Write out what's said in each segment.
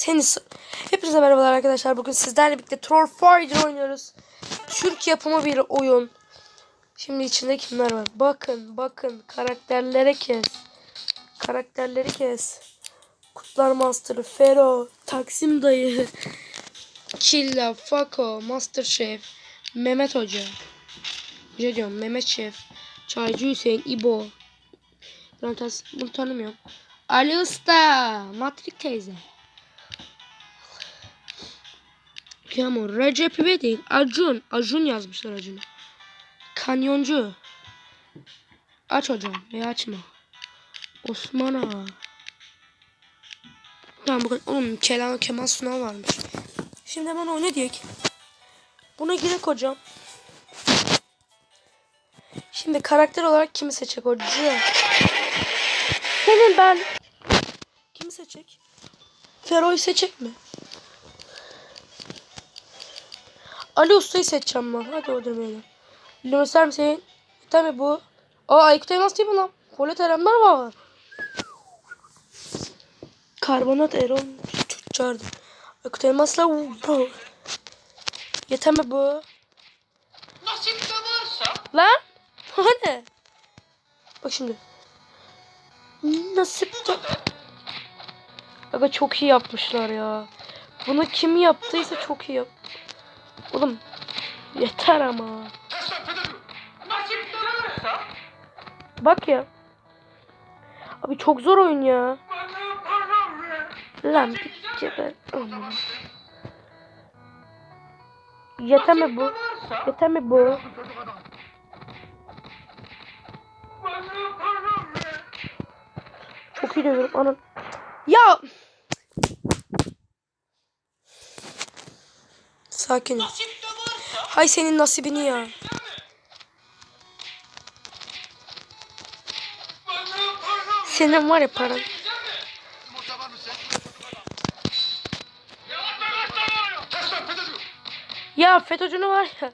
Seni Hepinize merhabalar arkadaşlar. Bugün sizlerle birlikte Troll Fighter oynuyoruz. Türk yapımı bir oyun. Şimdi içinde kimler var? Bakın, bakın karakterlere kes. Karakterleri kes. Kutlar Master, Fero, Taksim Dayı, Killa, Fako, Master Chef, Mehmet Hoca. Ne diyorum? Mehmet Şef, Çaycı Hüseyin, İbo. Ben bunu tanımıyorum. Ali Usta, Matrik teyze. Yağmur, Recep İvedik, Acun. Acun yazmışlar Acun'u. Kanyoncu. Aç hocam veya açma. Osman Ağa. Tamam bugün oğlum Kenan Kemal Sunal varmış. Şimdi hemen oyna diyek. Buna girek hocam. Şimdi karakter olarak kimi seçecek hoca? Senin ben. Kimi seçecek? Fero'yu seçecek mi? Ali Usta'yı seçeceğim ben. Hadi o demeyelim. Göster misin? Tabii bu. Aa Aykut Elmas değil mi lan? Polet Eremler var. Karbonat Erol tüccardı. Aykut Elmas'la bu. Yeter mi bu? Nasip de varsa Lan? O ne? Bak şimdi. Nasip de... Aga çok iyi yapmışlar ya. Bunu kim yaptıysa çok iyi yap. Oğlum yeter ama. Bak ya. Abi çok zor oyun ya. Lan bir. Yeter mi bu? Yeter mi bu? Çok iyi dövüyorum anam. Ya. Sakin ol. Hay senin nasibini ya. bana. Senin var ya paran. Ya FETÖ'cünü var ya.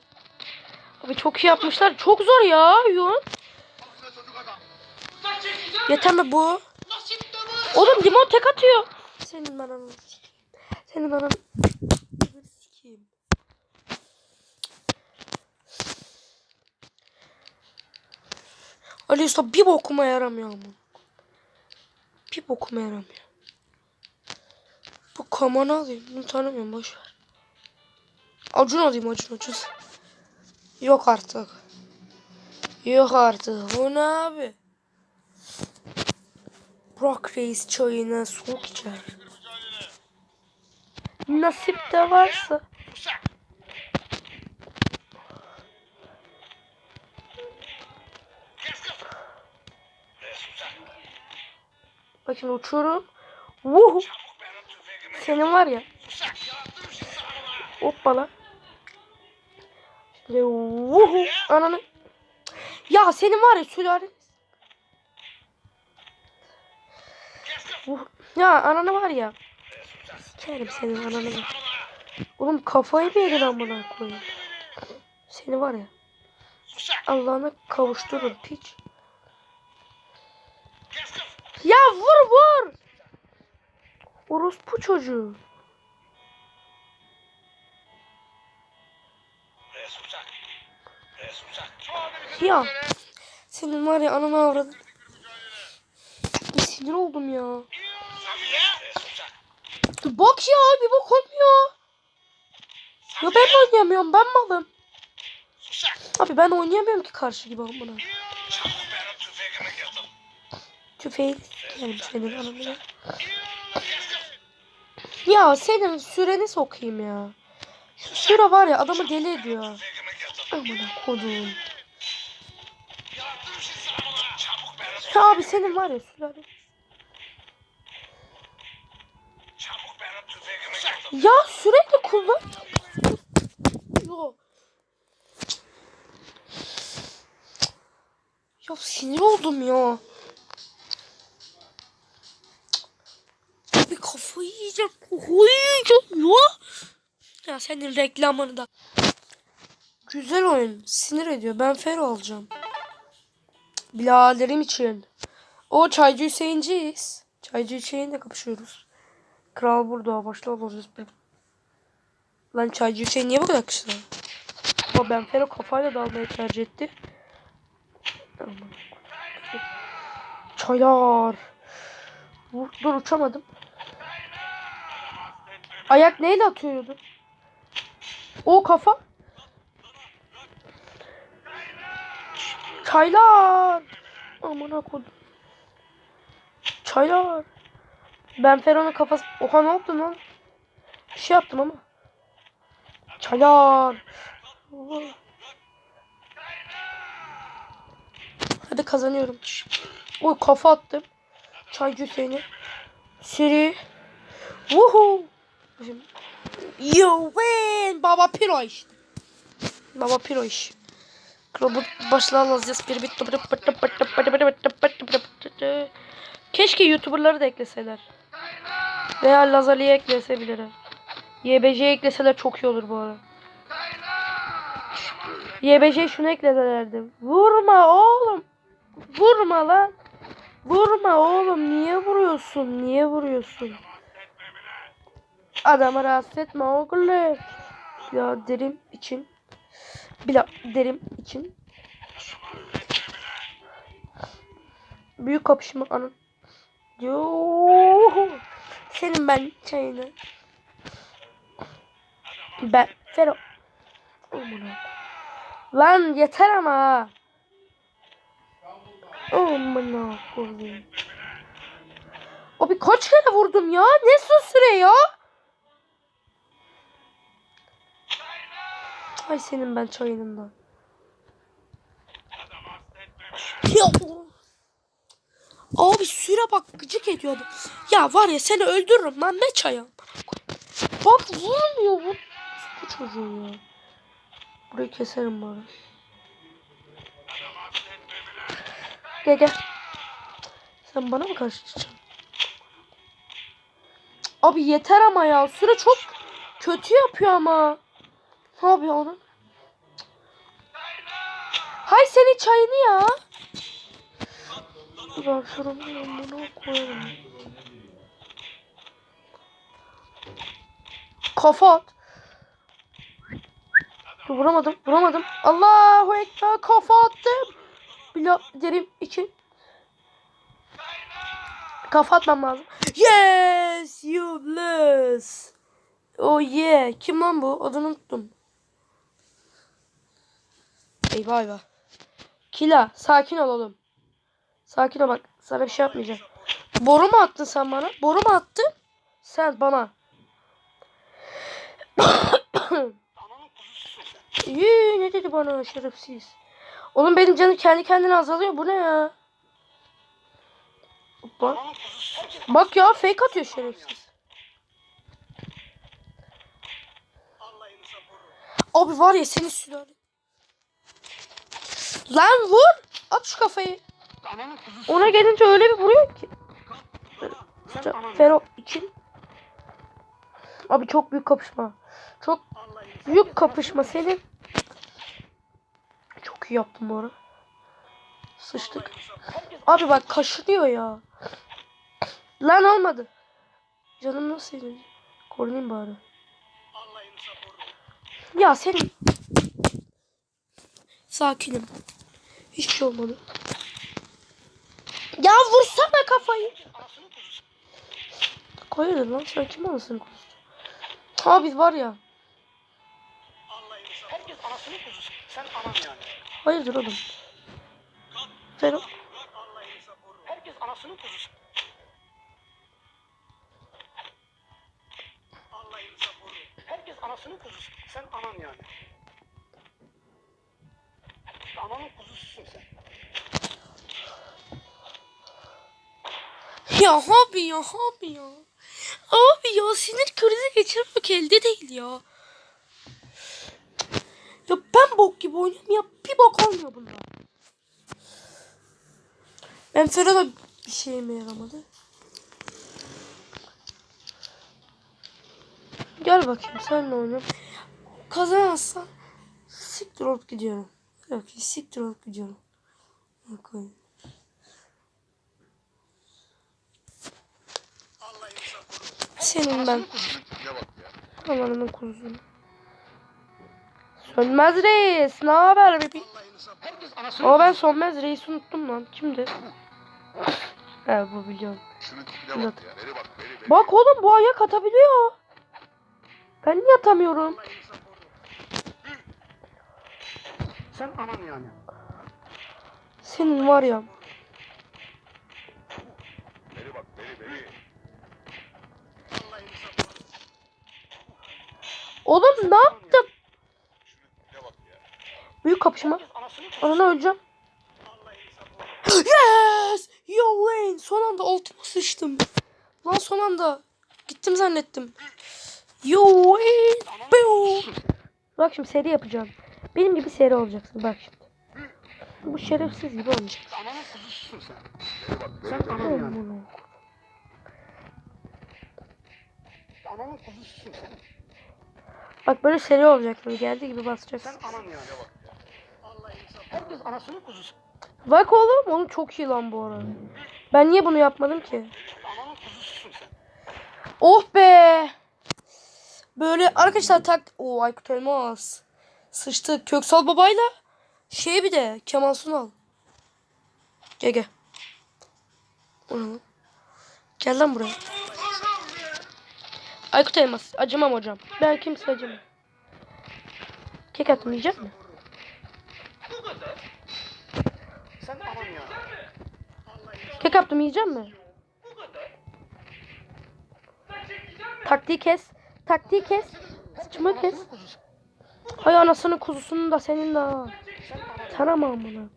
Abi çok iyi yapmışlar. Çok zor ya oyun. Yeter mi bu? Oğlum limon tek atıyor. Senin sikeyim. Senin ananı sikeyim. Ali Usta bir bokuma yaramıyor ama. Bir bokuma yaramıyor. Bu kamanı alayım. Bunu tanımıyorum boş ver. Acun alayım Acun Acun. Yok artık. Yok artık. Bu ne abi? Burak Reis çayına soğuk içer. Nasip de varsa. Bakın uçuyorum. Tüfeğimi. Senin var ya. Hoppala. Ve vuhu. Ananı. Ya senin var ya sülale. Kes kız. Vuhu. Ya ananı var ya. Sikerim senin ananı. da. Oğlum kafayı bir yedin amına koyayım. Seni var ya. Allah'ına kavuşturun piç. Ya vur vur. Orospu çocuğu. Ya. Senin var ya ananı avradın. Sinir oldum ya. Bak ya bir bak olmuyor. Ya ben oynayamıyorum ben malım. Abi ben oynayamıyorum ki karşı gibi amına. Tüfeği sikerim senin kız. Ya senin süreni sokayım ya. Şu süre var ya adamı deli ediyor. Amına kodum. Ya abi senin var ya getir. Ya sürekli kullan. Yo. Ya sinir oldum ya. Kafayı yiyeceğim ya. Senin reklamını da. Güzel oyun. Sinir ediyor. Ben Fero alacağım. Biladerim için. O Çaycı Hüseyin'ciyiz. Çaycı Hüseyin'le kapışıyoruz. Kral burada. Başla alacağız. Bir... Lan çaycı Hüseyin niye bu kadar kısa? Ama ben Fero kafayla dalmayı tercih etti. Çaylar. Dur uçamadım. Ayak neyle atıyordu? O kafa. Çaylar. Amına kodum. Çaylar. Ben Feron'un kafası... Oha ne oldu lan? Bir şey yaptım ama. Çaylar. Hadi kazanıyorum. Oy kafa attım. Çaycı Hüseyin'e. Seri. Woohoo. Şimdi. You win. Baba Piro işte. Baba Piro iş. Robot başlığa alacağız. Bir bit. Keşke YouTuber'ları da ekleseler. Veya Lazali'ye eklesebilirler. YBC'ye ekleseler çok iyi olur bu arada. YBC şunu ekleselerdi. Vurma oğlum. Vurma lan. Vurma oğlum. Niye vuruyorsun? Niye vuruyorsun? Adamı rahatsız etme oğlum. Ya derim için. Bila derim için. Büyük kapışma anın. Yoo. Senin ben çayını. Ben Fero. Lan yeter ama. Amına koyayım. Abi kaç kere vurdum ya? Ne su süre ya? Ay senin ben çayınından. Ya Abi süre bak gıcık ediyordu. Ya var ya seni öldürürüm lan ne çaya. Bak vurmuyor bu. Bu çocuğu ya. Burayı keserim bari. Gel gel. Sen bana mı karşı çıkacaksın? Abi yeter ama ya. Süre çok kötü yapıyor ama. Yapıyor onu? Hay senin çayını ya. Ben şuranın amına koyarım. Kafa at. Vuramadım, vuramadım. Allahu Ekber kafa attım. Bila derim için. Kafa atmam lazım. Yes, you lose. Oh yeah. Kim lan bu? Adını unuttum. Eyvah eyvah. Kila, sakin ol oğlum. Sakin ol bak. Sana bir şey yapmayacağım. Boru mu attın sen bana? Boru mu attın? Sen bana. İyi ne dedi bana şerefsiz. Oğlum benim canım kendi kendine azalıyor. Bu ne ya? Bak. Bak ya fake atıyor şerefsiz. Abi var ya senin sülale. Lan vur. At şu kafayı. Ona gelince öyle bir vuruyor ki. Fero için. Abi çok büyük kapışma. Çok büyük kapışma senin. Çok iyi yaptım bu ara. Sıçtık. Abi bak kaşınıyor ya. Lan olmadı. Canım nasıl yedin? Korunayım bari. Ya senin. Sakinim. Hiçbir şey olmadı. Ya vursana kafayı. Hayırdır lan sen kim anasını kuzusu? Abi var ya. Herkes anasını yani. Hayırdır oğlum? Fero. Herkes anasını. Herkes anasını kuzusu. Sen anan yani. Ananın kuzususun sen. Ya abi ya abi ya. Abi ya sinir krizi geçirmek elde değil ya. Ya ben bok gibi oynuyorum ya bir bok olmuyor bunda. Ben Ferhat'a bir şeyime yaramadı. Gel bakayım senle oynayalım. Kazanırsan siktir olup gidiyorum. Yok siktir olup gidiyorum. Yok. Senin ben. Alanının kuzusunu. Sönmez reis. Ne haber bebi? Ama ben Sönmez reisi unuttum lan. Kimdi? He bu biliyorum. Bak ya. Bak? Bak oğlum bu ayak atabiliyor. Ben niye atamıyorum? Sen anan yani. Senin var ya. Beri bak. Beri beri. Oğlum ne yaptım? Büyük kapışma. Ananı öleceğim. Yes! Yo Wayne. Son anda altıma sıçtım. Lan son anda. Gittim zannettim. Yo Wayne. Bak şimdi seri yapacağım. Benim gibi seri olacaksın. Bak şimdi. Bu şerefsiz gibi olmayacak. ananın kuzususun sen. Sen anan yani. Ananın kuzususun sen. Bak böyle seri olacaksın. Geldiği gibi Sen basacaksın. anan yani. bak. Herkes anasının kuzusu. Bak oğlum onu çok iyi lan bu arada. Ben niye bunu yapmadım ki? Sen. Oh be. Böyle arkadaşlar tak. Oo Aykut Elmas. Sıçtı. Köksal babayla. Şey bir de Kemal Sunal. Gel gel. O ne lan? Gel lan buraya. Aykut Elmas. Acımam hocam. Ben kimse acımam. Kek anan yani. Kek yaptım yiyecek mi? Taktiği kes. Taktiği kes. Sıçma kes. Kuzusu. Hay anasının kuzusunun da senin de. ha. Tanımam bunu.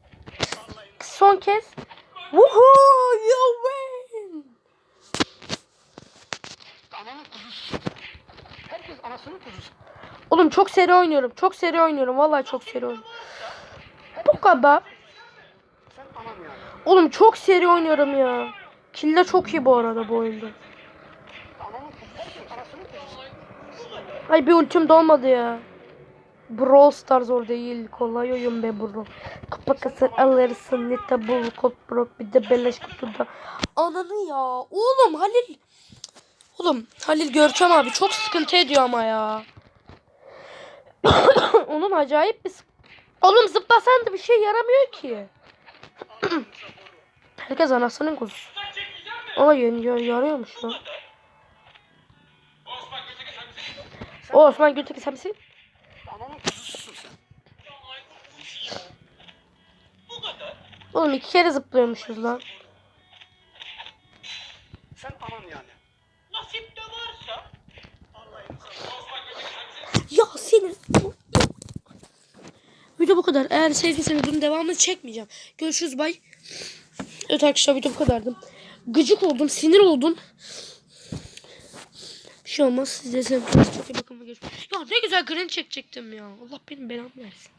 Son kez. Woohoo! You win! Ananın kuzususun. Herkes anasının kuzusu. Oğlum çok seri oynuyorum. Çok seri oynuyorum. Vallahi çok seri oynuyorum. Bu kadar. Oğlum çok seri oynuyorum ya. Kille çok iyi bu arada bu oyunda. Kuzusu. Kuzusu. Ay bir ultim dolmadı ya. Brawl Stars zor değil. Kolay oyun be bro. Kupa kasır alırsın. Nita bul kod brok. Bir de beleş kutuda. Ananı ya. Oğlum Halil. Oğlum Halil Görkem abi çok sıkıntı ediyor ama ya. Onun acayip bir... Oğlum zıplasan da bir şey yaramıyor ki. Herkes anasının kuzusu. Ama yarıyormuş lan. O Osman Gültekin sen misin? Ananın kuzususun sen. Oğlum iki kere zıplıyormuşuz lan. Sen anan yani. Ya senin... Video bu kadar. Eğer sevdiyseniz bunun devamını çekmeyeceğim. Görüşürüz bay. Evet arkadaşlar video bu kadardı. Gıcık oldum, sinir oldum. Bir şey olmaz. Size sevdiğiniz çok iyi bakın ve görüşürüz. Ya ne güzel green çekecektim ya. Allah benim belamı versin.